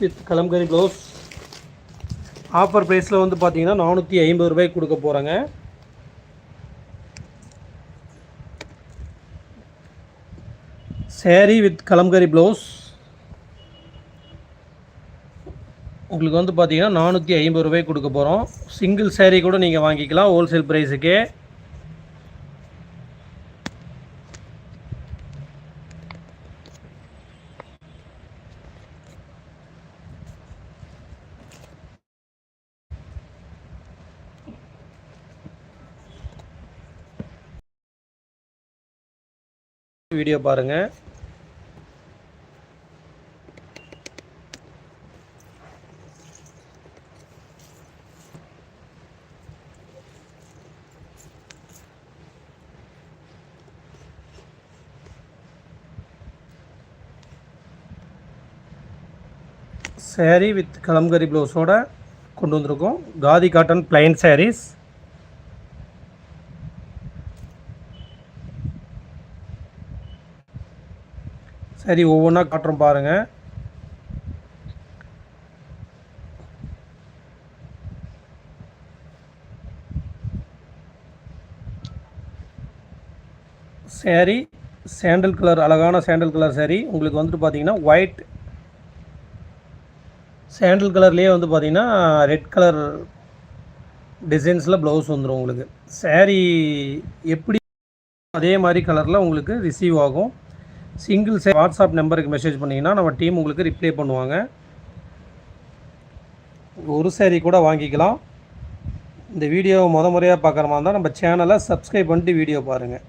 With kalamkari blouse offer ப்ரைஸில் வந்து பார்த்தீங்கன்னா நானூற்றி ஐம்பது ரூபாய்க்கு கொடுக்க போகிறேங்க சேரீ வித் கலம்கரி ப்ளவுஸ் உங்களுக்கு வந்து பார்த்தீங்கன்னா நானூற்றி ஐம்பது ரூபாய்க்கு கொடுக்க போகிறோம் சிங்கிள் சேரீ கூட நீங்கள் வாங்கிக்கலாம் ஹோல்சேல் ப்ரைஸுக்கே வீடியோ பாருங்கள் சேரீ வித் கலம்கரி ப்ளவுஸோட கொண்டு வந்திருக்கோம். காதி காட்டன் பிளைன் சாரீஸ் சரி ஒவ்வொன்றா காட்டுறோம் பாருங்கள் சேரீ சாண்டல் கலர் அழகான சாண்டல் கலர் சேரீ. உங்களுக்கு வந்துட்டு பார்த்தீங்கன்னா ஒயிட் சேண்டில் கலர்லேயே வந்து பார்த்தீங்கன்னா ரெட் கலர் டிசைன்ஸில் ப்ளவுஸ் வந்துடும் உங்களுக்கு. சேரீ எப்படி அதே மாதிரி கலரில் உங்களுக்கு ரிசீவ் ஆகும். சிங்கிள் சே வாட்ஸ்அப் நம்பருக்கு மெசேஜ் பண்ணிங்கன்னா நம்ம டீம் உங்களுக்கு ரிப்ளை பண்ணுவாங்க. ஒரு சேரீ கூட வாங்கிக்கலாம். இந்த வீடியோ முத முறையாக பார்க்குற மாதிரி இருந்தால் நம்ம சேனலை சப்ஸ்கிரைப் பண்ணிட்டு வீடியோ பாருங்கள்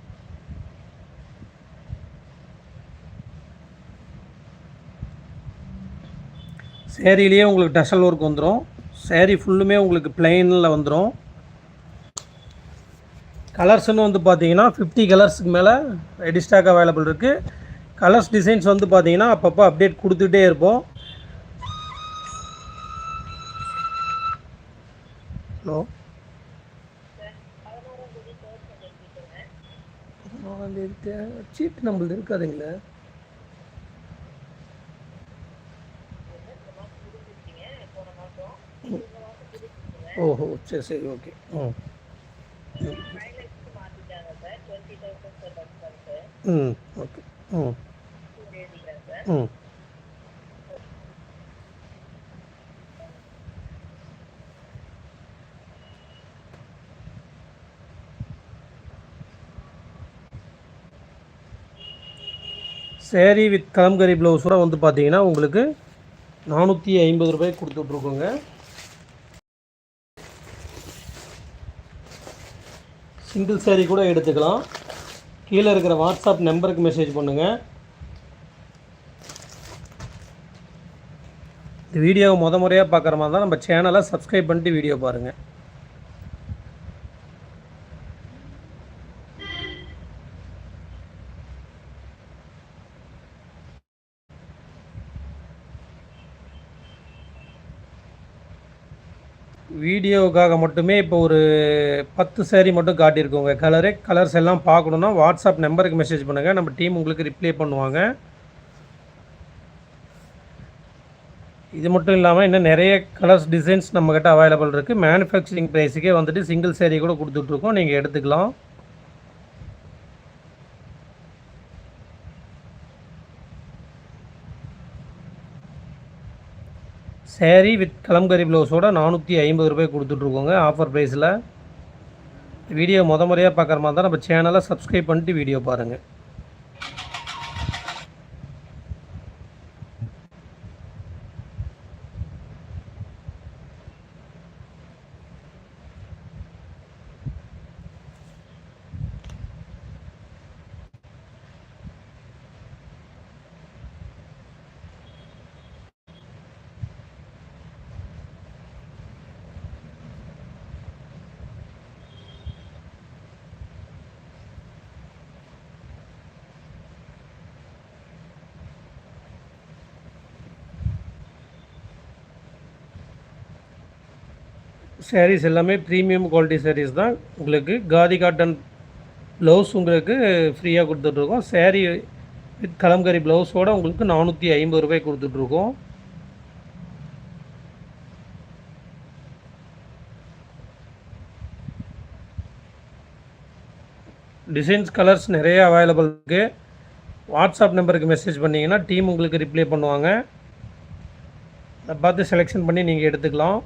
சேரீலேயே உங்களுக்கு டஷல் ஒர்க் வந்துடும் சேரீ ஃபுல்லுமே உங்களுக்கு பிளெயினில் வந்துடும் கலர்ஸ்னு வந்து பார்த்தீங்கன்னா ஃபிஃப்டி கலர்ஸுக்கு மேலே ரெடி ஸ்டாக் அவைலபிள் இருக்குது கலர்ஸ் டிசைன்ஸ் வந்து பார்த்தீங்கன்னா அப்பப்போ அப்டேட் கொடுத்துட்டே இருப்போம். ஹலோ? சீட் நம்மளது இருக்காதுங்களே. ஓஹோ சரி சரி ஓகே. ம். ம் ஓகே. ம். சேரீ வித் கலம்கரி ப்ளவுஸோட வந்து பார்த்தீங்கன்னா உங்களுக்கு நானூற்றி ஐம்பது ரூபாய்க்கு கொடுத்துட்ருக்கோங்க சிங்கிள் சேரீ கூட எடுத்துக்கலாம். கீழே இருக்கிற வாட்ஸ்அப் நம்பருக்கு மெசேஜ் பண்ணுங்கள் இந்த வீடியோவை முத முறையாக பார்க்குற மாதிரி தான் நம்ம சேனலை சப்ஸ்கிரைப் பண்ணிட்டு வீடியோ பாருங்கள் வீடியோவுக்காக மட்டுமே இப்போ ஒரு பத்து சேரீ மட்டும் காட்டியிருக்கோங்க. கலரு கலர்ஸ் எல்லாம் பார்க்கணுன்னா வாட்ஸ்அப் நம்பருக்கு மெசேஜ் பண்ணுங்கள் நம்ம டீம் உங்களுக்கு ரிப்ளை பண்ணுவாங்க. இது மட்டும் இல்லாமல் இன்னும் நிறைய கலர்ஸ் டிசைன்ஸ் நம்மக்கிட்ட அவைலபிள் இருக்குது மேனுஃபேக்சரிங் ப்ரைஸுக்கே வந்துட்டு சிங்கிள் சேரீ கூட கொடுத்துட்ருக்கோம். நீங்கள் எடுத்துக்கலாம். சேரீ வித் கலம்கரி ப்ளவுஸோட நானூற்றி ஐம்பது ரூபாய் கொடுத்துட்ருக்கோங்க ஆஃபர் ப்ரைஸில் வீடியோ முத முறையாக பார்க்குற மாதிரி தான் நம்ம சேனலை சப்ஸ்கிரைப் பண்ணிட்டு வீடியோ பாருங்கள் சாரீஸ் எல்லாமே ப்ரீமியம் குவாலிட்டி சாரீஸ் தான். உங்களுக்கு காதி காட்டன் ப்ளவுஸ் உங்களுக்கு ஃப்ரீயாக கொடுத்துட்ருக்கோம். சாரீ வித் கலம்கரி ப்ளவுஸோட உங்களுக்கு நானூற்றி ஐம்பது ரூபாய் கொடுத்துட்ருக்கோம். டிசைன்ஸ் கலர்ஸ் நிறைய அவைலபிள் இருக்குது வாட்ஸ்அப் நம்பருக்கு மெசேஜ் பண்ணிங்கன்னா டீம் உங்களுக்கு ரிப்ளை பண்ணுவாங்க. அதை பார்த்து செலெக்ஷன் பண்ணி நீங்கள் எடுத்துக்கலாம்.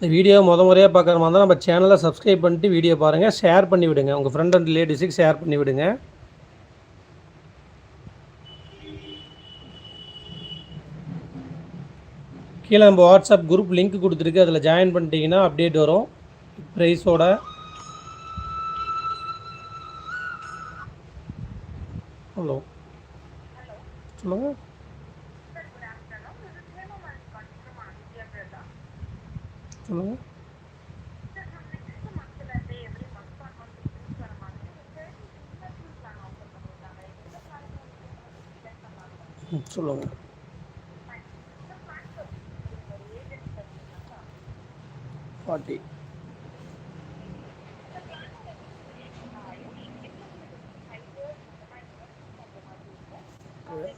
இந்த வீடியோ முத முறையாக பார்க்குற மாதிரி இருந்தால் நம்ம சேனலை சப்ஸ்கிரைப் பண்ணிட்டு வீடியோ பாருங்கள் ஷேர் பண்ணி விடுங்க. உங்கள் ஃப்ரெண்ட் அண்ட் ரிலேட்டிவ்ஸுக்கு ஷேர் பண்ணி விடுங்க. கீழே நம்ம வாட்ஸ்அப் குரூப் லிங்க் கொடுத்துருக்கு. அதில் ஜாயின் பண்ணிட்டீங்கன்னா அப்டேட் வரும். ப்ரைஸோட ஹலோ சொல்லுங்கள் சொல்லுங்கள் ம், சொல்லுங்கள் ஃபார்ட்டி ஓகே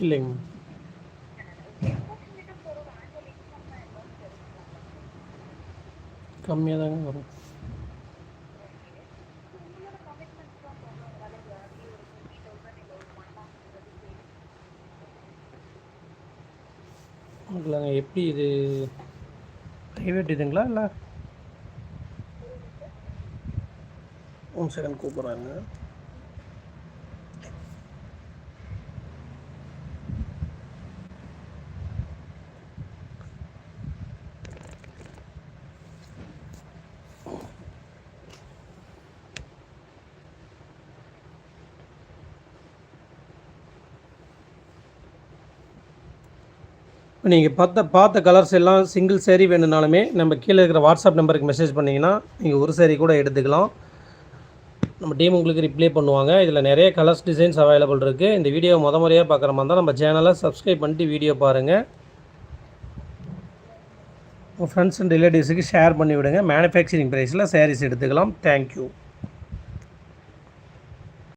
இல்லைங்க கம்மியாக தாங்க வரும். இல்லைங்க எப்படி இது? ப்ரைவேட் இதுங்களா இல்லை? ஒன் செகண்ட் கூப்பிட்றாங்க. இப்போ நீங்கள் பார்த்த பார்த்த கலர்ஸ் எல்லாம் சிங்கிள் சேரீ வேணும்னாலுமே நம்ம கீழே இருக்கிற வாட்ஸ்அப் நம்பருக்கு மெசேஜ் பண்ணிங்கன்னா நீங்கள் ஒரு சேரீ கூட எடுத்துக்கலாம். நம்ம டீம் உங்களுக்கு ரிப்ளை பண்ணுவாங்க. இதில் நிறைய கலர்ஸ் டிசைன்ஸ் அவைலபிள் இருக்குது இந்த வீடியோ முத முறையாக பார்க்குற மாதிரி இருந்தால் நம்ம சேனலை சப்ஸ்கிரைப் பண்ணிட்டு வீடியோ பாருங்கள் உங்கள் ஃப்ரெண்ட்ஸ் அண்ட் ரிலேட்டிவ்ஸுக்கு ஷேர் பண்ணிவிடுங்க. மேனுஃபேக்சரிங் ப்ரைஸில் சாரீஸ் எடுத்துக்கலாம். தேங்க்யூ